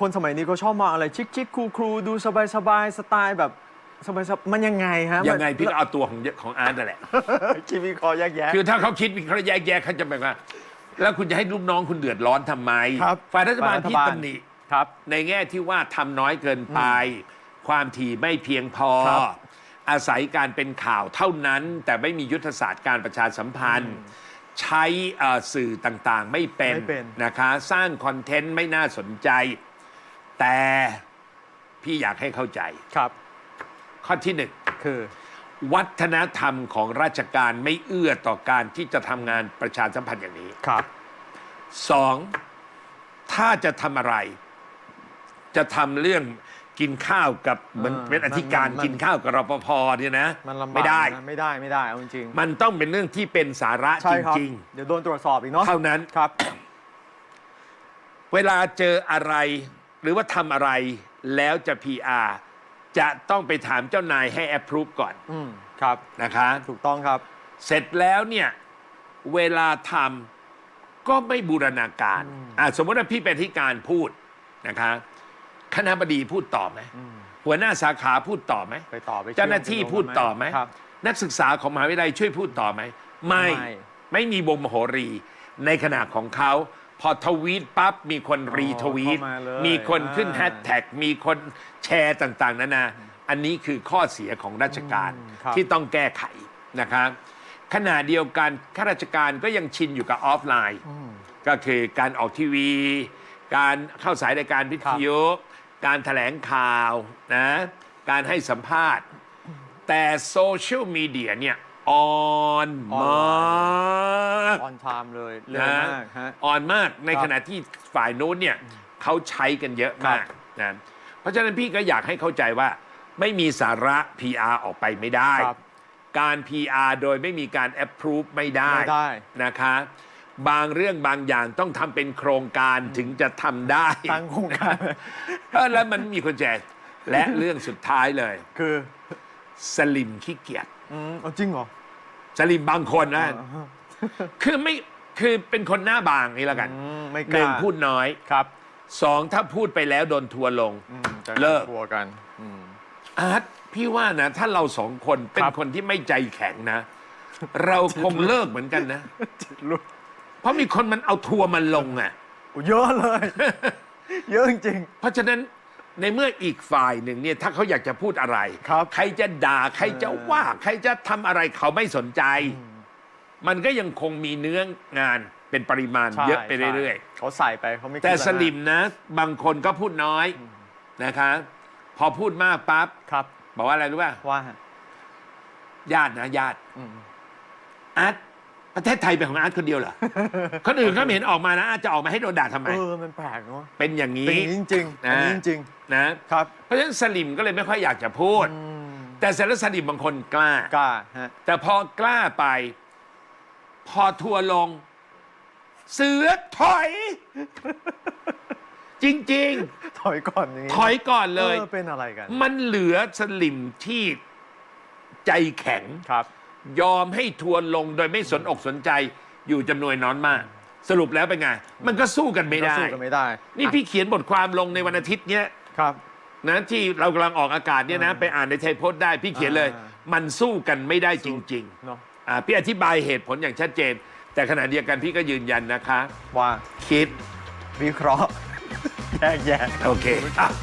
คนสมัยนี้ก็ชอบมองอะไรชิคชิคคูครูๆดูสบายสบายๆสไตล์แบบสบายๆมันยังไงฮะยังไงพี่ก็เอาตัวของของอาร์ตนั่นแหละ คิดวิเคราะห์แยกแยะ คือถ้าเขาคิดวิเคราะห์แยกแยะเขาจะแบบว่า แล้วคุณจะให้ลูกน้องคุณเดือดร้อนทำไม ครับฝ่ายรัฐบาลฝ่ายรัฐที่บาลตำหนิครับในแง่ที่ว่าทำน้อยเกินไป ความถี่ไม่เพียงพอ ครับ อาศัยการเป็นข่าวเท่านั้น แต่ไม่มียุทธศาสตร์การประชาสัมพันธ์ ใช้เอ่อสื่อต่างๆไม่เป็นไม่เป็น นะคะ สร้างคอนเทนต์ไม่น่าสนใจ แต่พี่อยากให้เข้าใจ ครับ ข้อที่หนึ่งคือ วัฒนธรรมของราชการไม่เอื้อต่อการที่จะทำงานประชาสัมพันธ์อย่างนี้ครับ สองถ้าจะทำอะไร จะทำเรื่องกินข้าวกับเหมือนเออเป็นอธิการมันมัน กินข้าวกับรปภเนี่ยนะมันลำบากไม่ได้ นะไม่ได้ไม่ได้เอาจริงๆมันต้องเป็นเรื่องที่เป็นสาระใช่จครับริง เดี๋ยวโดนตรวจสอบอีกเนาะๆ เท่านั้น ครับ เวลาเจออะไร หรือว่าทำอะไรแล้วจะ PR จะต้องไปถามเจ้านายให้ approve ก่อนอืมครับนะคะ ถูกต้องครับ เสร็จแล้วเนี่ย เวลาทำก็ไม่บูรณาการอะสมมติว่าพี่เป็นที่การพูดนะคะคณะบดีพูดต่อไหมอืมหัวหน้าสาขาพูดต่อไหมไปต่อไปเจ้าหน้าที่พูดต่อไหมครับนักศึกษาของมหาวิทยาลัยช่วยพูดต่อไหมไม่ไม่ ไม่มีวงมโหรีในขณะของเขา พอทวีตปั๊บมีคนรีทวีต เข้ามาเลยมีคนขึ้นอ่าแฮชแท็กมีคนแชร์ต่างๆนานาอันนี้คือข้อเสียของราชการอืมครับ ที่ต้องแก้ไขนะครับขณะเดียวกันข้าราชการก็ยังชินอยู่กับออฟไลน์อืมก็คือการออกทีวี การเข้าสายรายการวิทยุการแถลงข่าวนะการให้สัมภาษณ์ แต่โซเชียลมีเดียเนี่ยออนมาก ออนไทม์เลยเร็วนะมากฮะ อ่อนมากในครับขณะที่ฝ่ายนู้นเนี่ยเขาใช้กันเยอะมากนะเพราะฉะนั้นพี่ก็อยากให้เข้าใจว่าไม่มีสาระ PR ออกไปไม่ได้ ครับการ PR โดยไม่มีการ approve ไม่ได้ไม่ได้ นะคะ บางเรื่องบางอย่างต้องทำเป็นโครงการถึงจะทำได้ ตั้งโครงการเออแล้วมันมีคนแจกและเรื่องสุดท้ายเลย คือสลิมขี้เกียจอืมเอาจริงเหรอสลิมบางคนนะอ่าฮะ คือไม่คือเป็นคนหน้าบางนี่แล้วกันอืมไม่กหนึ่ล้างพูดน้อยครับสองถ้าพูดไปแล้วโดนทัวร์ลง อืมจะเลิก กลัวกันอืม อาร์ตพี่ว่านะ ถ้าเราสองคนเป็นครับ คนที่ไม่ใจแข็งนะ เราคงเลิกเหมือนกันนะ รู้เพราะมีคนมันเอาทัวร์มันลงอะ โอ้เยอะเลย เยอะจริง เพราะฉะนั้นในเมื่ออีกฝ่ายหนึ่งเนี่ยถ้าเขาอยากจะพูดอะไร ครับ ใครจะด่า ใครจะว่า ใครจะทำอะไรเขาไม่สนใจ มันก็ยังคงมีเนื้องานเป็นปริมาณๆใช่เยอะไปเรื่อยใช่เขาใส่ไปเขาไม่ๆแต่คิดล้วสนะลิมนะ บางคนก็พูดน้อยนะคะ พอพูดมากปั๊บครับบอกว่าอะไรรู้ป่ะว่าญาตินะญาติอืมอาร์ตประเทศไทยเป็นของอาร์ตคนเดียวเหรอ คนอื่นก็ไม่เห็นออกมานะอาร์ตจะออกมาให้โดนด่าทำไม เออมันแปลกเนาะเป็นอย่างเป็นอนี้ ย่างนี้จริงๆอันนี้นะจริงนะ ๆครับเพราะฉะนั้นสลิมก็เลยไม่ค่อยอยากจะพูด อืมแต่เสร็จแล้วสลิมบางคนกล้า กล้าฮะแต่พอกล้าไป พอทัวร์ลง เสือถอย จริง ถอยก่อนอย่างนี้ๆ ถอยก่อนเลย ออเป็นอะไรกันมันเหลือสลิมที่ใจแข็ง ครับ ยอมให้ทัวร์ลงโดยไม่สนอกสนใจอยู่จำนวนน้อยมาก สรุปแล้วเป็นไง มันก็สู้กันไม่ได้ ก็สู้กันไม่ได้นี่พี่เขียนบทความลงในวันอาทิตย์เนี้ยครับ นะที่เรากำลังออกอากาศเนี่ยนะ ไปอ่านในไทยโพสต์ได้พี่เขียนเลย อ่ามันสู้กันไม่ได้จริงเนาะๆ อ่าพี่อธิบายเหตุผลอย่างชัดเจน แต่ขณะเดียวกันพี่ก็ยืนยันนะคะ ว่าคิดวิเคราะห์ แยกแยะ โอเคอะ